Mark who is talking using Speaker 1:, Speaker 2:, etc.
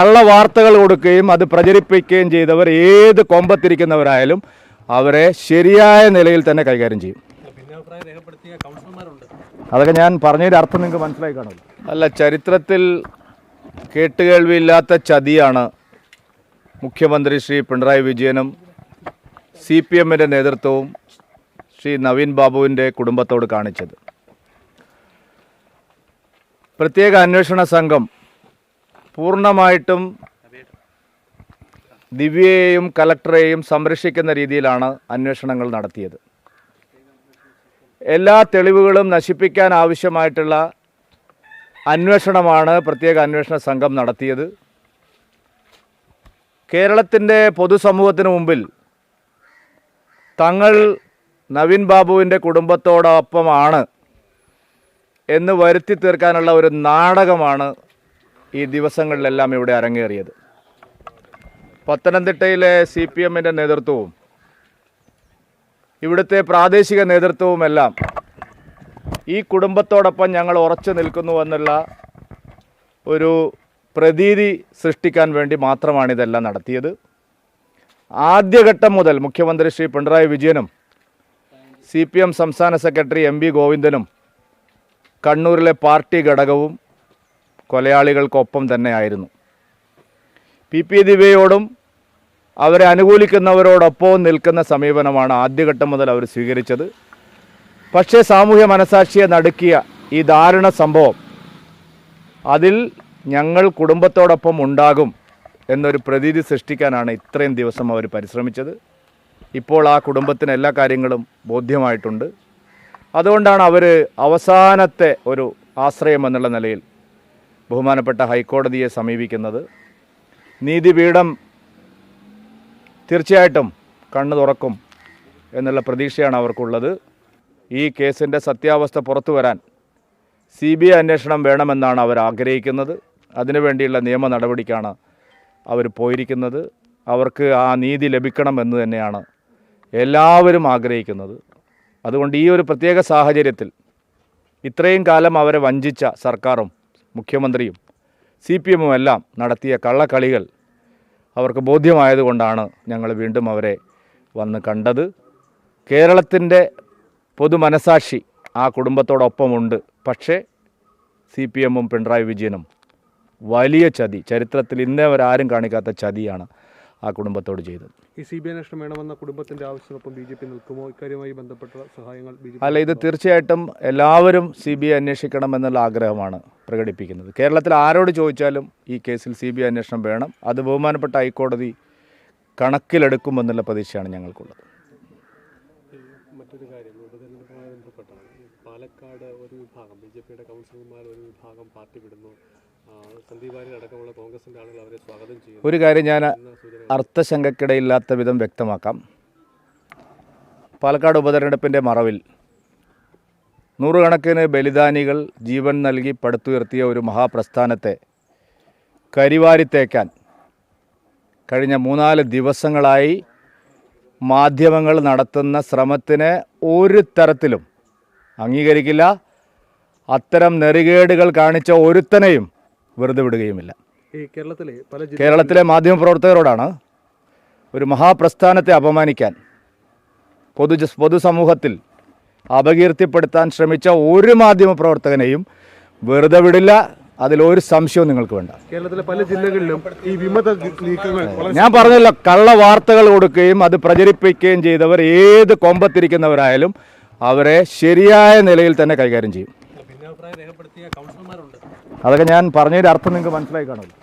Speaker 1: കള്ള വാർത്തകൾ കൊടുക്കുകയും അത് പ്രചരിപ്പിക്കുകയും ചെയ്തവർ ഏത് കൊമ്പത്തിരിക്കുന്നവരായാലും അവരെ ശരിയായ നിലയിൽ തന്നെ കൈകാര്യം ചെയ്യും. അതൊക്കെ ഞാൻ പറഞ്ഞതിന്റെ അർത്ഥം നിങ്ങൾക്ക് മനസ്സിലായി കാണുമല്ലോ അല്ല ചരിത്രത്തിൽ കേട്ടുകേൾവിയില്ലാത്ത ചതിയാണ് മുഖ്യമന്ത്രി ശ്രീ പിണറായി വിജയനും സി പി എമ്മിന്റെ നേതൃത്വവും ശ്രീ നവീൻ ബാബുവിന്റെ കുടുംബത്തോട് കാണിച്ചത്. പ്രത്യേക അന്വേഷണ സംഘം പൂർണമായിട്ടും ദിവ്യയെയും കലക്ടറെയും സംരക്ഷിക്കുന്ന രീതിയിലാണ് അന്വേഷണങ്ങൾ നടത്തിയത്. എല്ലാ തെളിവുകളും നശിപ്പിക്കാൻ ആവശ്യമായിട്ടുള്ള അന്വേഷണമാണ് പ്രത്യേക അന്വേഷണ സംഘം നടത്തിയത്. കേരളത്തിന്റെ പൊതുസമൂഹത്തിന് മുമ്പിൽ തങ്ങൾ നവീൻ ബാബുവിന്റെ കുടുംബത്തോടൊപ്പമാണ് എന്ന് വരുത്തി തീർക്കാനുള്ള ഒരു നാടകമാണ് ഈ ദിവസങ്ങളിലെല്ലാം ഇവിടെ അരങ്ങേറിയത്. പത്തനംതിട്ടയിലെ സി പി എമ്മിന്റെ നേതൃത്വവും ഇവിടുത്തെ പ്രാദേശിക നേതൃത്വവുമെല്ലാം ഈ കുടുംബത്തോടൊപ്പം ഞങ്ങൾ ഉറച്ചു നിൽക്കുന്നുവെന്നുള്ള ഒരു പ്രതീതി സൃഷ്ടിക്കാൻ വേണ്ടി മാത്രമാണ് ഇതെല്ലാം നടത്തിയത്. ആദ്യഘട്ടം മുതൽ മുഖ്യമന്ത്രി ശ്രീ പിണറായി വിജയനും സി പി എം സംസ്ഥാന സെക്രട്ടറി എം വി ഗോവിന്ദനും കണ്ണൂരിലെ പാർട്ടി ഘടകവും കൊലയാളികൾക്കൊപ്പം തന്നെയായിരുന്നു പി. പി. ദിവയോടും അവരെ അനുകൂലിക്കുന്നവരോടൊപ്പവും നിൽക്കുന്ന സമീപനമാണ് ആദ്യഘട്ടം മുതൽ അവർ സ്വീകരിച്ചത്. പക്ഷേ സാമൂഹ്യ മനസാക്ഷിയെ നടുക്കിയ ഈ ദാരുണ സംഭവം അതിൽ ഞങ്ങൾ കുടുംബത്തോടൊപ്പം ഉണ്ടാകും എന്നൊരു പ്രതീതി സൃഷ്ടിക്കാനാണ് ഇത്രയും ദിവസം അവർ പരിശ്രമിച്ചത്. ഇപ്പോൾ ആ കുടുംബത്തിന് എല്ലാ കാര്യങ്ങളും ബോധ്യമായിട്ടുണ്ട്. അതുകൊണ്ടാണ് അവർ അവസാനത്തെ ഒരു ആശ്രയം എന്നുള്ള നിലയിൽ ബഹുമാനപ്പെട്ട ഹൈക്കോടതിയെ സമീപിക്കുന്നത്. നീതിപീഠം തീർച്ചയായിട്ടും കണ്ണു തുറക്കും എന്നുള്ള പ്രതീക്ഷയാണ് അവർക്കുള്ളത്. ഈ കേസിന്റെ സത്യാവസ്ഥ പുറത്തു വരാൻ സി ബി ഐ അന്വേഷണം വേണമെന്നാണ് അവർ ആഗ്രഹിക്കുന്നത്. അതിനുവേണ്ടിയുള്ള നിയമ നടപടിക്കാണ് അവർ പോയിരിക്കുന്നത്. അവർക്ക് ആ നീതി ലഭിക്കണം എന്ന് തന്നെയാണ് എല്ലാവരും ആഗ്രഹിക്കുന്നത്. അതുകൊണ്ട് ഈ ഒരു പ്രത്യേക സാഹചര്യത്തിൽ ഇത്രയും കാലം അവരെ വഞ്ചിച്ച സർക്കാരും മുഖ്യമന്ത്രിയും സി പി എമ്മും എല്ലാം നടത്തിയ കള്ളക്കളികൾ അവർക്ക് ബോധ്യമായതുകൊണ്ടാണ് ഞങ്ങൾ വീണ്ടും അവരെ വന്ന് കണ്ടത്. കേരളത്തിന്റെ പൊതുമനസാക്ഷി ആ കുടുംബത്തോടൊപ്പമുണ്ട്. പക്ഷേ സി പി എമ്മും പിണറായി വിജയനും വലിയ ചതി ചരിത്രത്തിൽ ഇന്നേ അവരാരും ആരും കാണിക്കാത്ത ചതിയാണ് ആ കുടുംബത്തോട് ചെയ്തത്.
Speaker 2: ഈ സി ബി ഐ അന്വേഷണം വേണമെന്ന കുടുംബത്തിന്റെ ആവശ്യത്തിനൊപ്പം ബി ജെ പി നിൽക്കുമോ? ഇക്കാര്യമായി ബന്ധപ്പെട്ട സഹായങ്ങൾ
Speaker 1: അല്ല ഇത് തീർച്ചയായിട്ടും എല്ലാവരും സി ബി ഐ അന്വേഷിക്കണമെന്നുള്ള ആഗ്രഹമാണ്. പ്രകടിപ്പിക്കുന്നത്. കേരളത്തിൽ ആരോട് ചോദിച്ചാലും ഈ കേസിൽ സി ബി ഐ അന്വേഷണം വേണം. അത് ബഹുമാനപ്പെട്ട ഹൈക്കോടതി കണക്കിലെടുക്കുമെന്നുള്ള പ്രതീക്ഷയാണ് ഞങ്ങൾക്കുള്ളത്.
Speaker 2: മറ്റൊരു കാര്യം ഉപതെരഞ്ഞെടുപ്പുമായി ബന്ധപ്പെട്ടാണ്. പാലക്കാട് ഒരു വിഭാഗം ബി ജെ പിയുടെ കൗൺസിലർമാർ ഒരു വിഭാഗം പാർട്ടി വിടുന്നു. അടക്കമുള്ള ആളുകൾ അവരെ സ്വാഗതം ചെയ്യുന്നു.
Speaker 1: ഒരു കാര്യം ഞാൻ അർത്ഥശങ്കക്കിടയില്ലാത്ത വിധം വ്യക്തമാക്കാം. പാലക്കാട് ഉപതെരഞ്ഞെടുപ്പിന്റെ മറവിൽ നൂറുകണക്കിന് ബലിദാനികൾ ജീവൻ നൽകി പടുത്തുയർത്തിയ ഒരു മഹാപ്രസ്ഥാനത്തെ കരിവാരിത്തേക്കാൻ കഴിഞ്ഞ മൂന്നാൽ ദിവസങ്ങളായി മാധ്യമങ്ങൾ നടത്തുന്ന ശ്രമത്തിന് ഒരു തരത്തിലും അംഗീകരിക്കില്ല. അത്തരം നെറികേടുകൾ കാണിച്ച ഒരുത്തനെയും വെറുതെ വിടുകയുമില്ല.
Speaker 2: കേരളത്തിലെ പല
Speaker 1: കേരളത്തിലെ മാധ്യമപ്രവർത്തകരോടാണ് ഒരു മഹാപ്രസ്ഥാനത്തെ അപമാനിക്കാൻ പൊതു പൊതുസമൂഹത്തിൽ അപകീർത്തിപ്പെടുത്താൻ ശ്രമിച്ച ഒരു മാധ്യമ പ്രവർത്തകനെയും വെറുതെ വിടില്ല. അതിലൊരു സംശയവും നിങ്ങൾക്ക് വേണ്ട.
Speaker 2: കേരളത്തിലെ പല ജില്ലകളിലും ഈ വിമത നീക്കങ്ങൾ
Speaker 1: ഞാൻ പറഞ്ഞല്ലോ കള്ള വാർത്തകൾ കൊടുക്കുകയും അത് പ്രചരിപ്പിക്കുകയും ചെയ്തവർ ഏത് കൊമ്പത്തിരിക്കുന്നവരായാലും അവരെ ശരിയായ നിലയിൽ തന്നെ കൈകാര്യം ചെയ്യും. അതൊക്കെ ഞാൻ പറഞ്ഞതിന്റെ അർത്ഥം നിങ്ങൾക്ക് മനസ്സിലായി കാണുമല്ലോ.